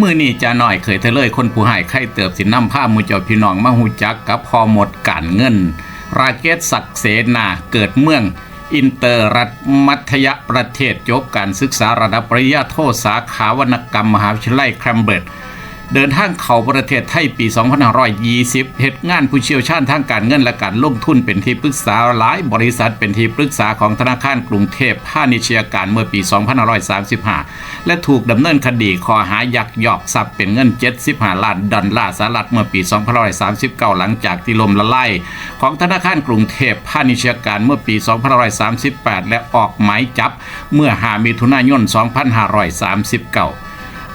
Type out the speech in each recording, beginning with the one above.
มือนี่จะหน่อยเคยเทเลยคนผู้หายไข่เติบสินนำผ้ามูเจ้าพี่น้องมาหูจักกับพอหมดการเงิน ราเกตศักดิ์เสนาเกิดเมือง อินเตอร์รัฐมัธยประเทศจบการศึกษาระดับปริญญาโทสาขาวรรณกรรมมหาวิทยาลัยแคมเบริดจ์ เดินทางเข้าประเทศไทยปี 2520เหตุงานผู้เชี่ยวชาญทางการเงินและการลงทุนเป็นที่ปรึกษาหลายบริษัทเป็นที่ปรึกษาของธนาคารกรุงเทพพาณิชยการเมื่อปี 2535 และถูกดำเนินคดีข้อหายักยอกทรัพย์เป็นเงิน 75 ล้านดอลลาร์สหรัฐเมื่อปี 2539 หลังจากที่ลมละลายของธนาคารกรุงเทพพาณิชยการเมื่อปี 2538 และออกหมายจับเมื่อ5มิถุนายน 2539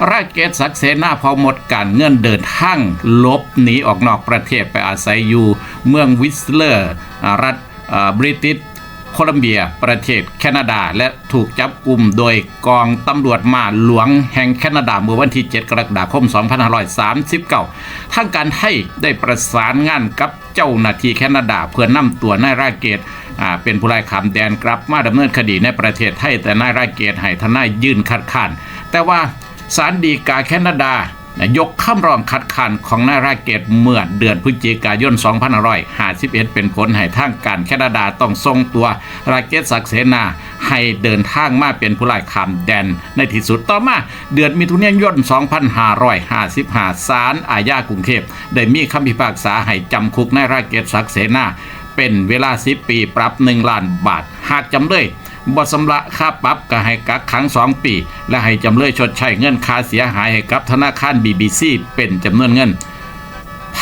ราชเกตศักดิ์เสนาพอหมดการเงินเดินทางหลบหนีออกนอกประเทศไปอาศัยอยู่เมืองวิสเลอร์รัฐบริติชโคลัมเบีย ประเทศแคนาดา และถูกจับกลุ่มโดยกองตำรวจมาหลวงแห่งแคนาดาเมื่อวันที่ 7 กรกฎาคม 2539ทางการให้ได้ประสานงานกับเจ้าหน้าที่แคนาดา เพื่อนำตัวนายราเกตเป็นผู้ร้ายขามแดนกลับมาดำเนินคดีในประเทศไทยแต่นายราเกตให้ทนายยื่นคัดค้านแต่ว่า ศาลฎีกาแคนาดายกคำร้องคัดค้านของนายราเกตเมื่อเดือนพฤศจิกายน 2551 เป็นผลให้ทางการแคนาดาต้องส่งตัวราเกตศักเสนาให้เดินทางมาเป็นผู้ร้ายข้ามแดน ในที่สุดต่อมาเดือนมิถุนายน 2555ศาลอาญากรุงเทพได้มีคำพิพากษาให้จำคุกนายราเกตศักเสนาเป็นเวลา 10 ปีปรับ 1 ล้านบาท หากจำเลย บทสำระค่าปรับก็ให้กักขังสองปี และให้จำเลยชดใช้เงินค่าเสียหายให้กับธนาคาร BBC เป็นจำนวนเงิน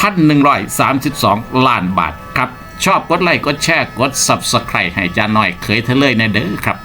1,132 ล้านบาทครับ ชอบกดไลค์กดแชร์กด Subscribe ให้จาหน่อยเคยเทเลยในเด้อครับ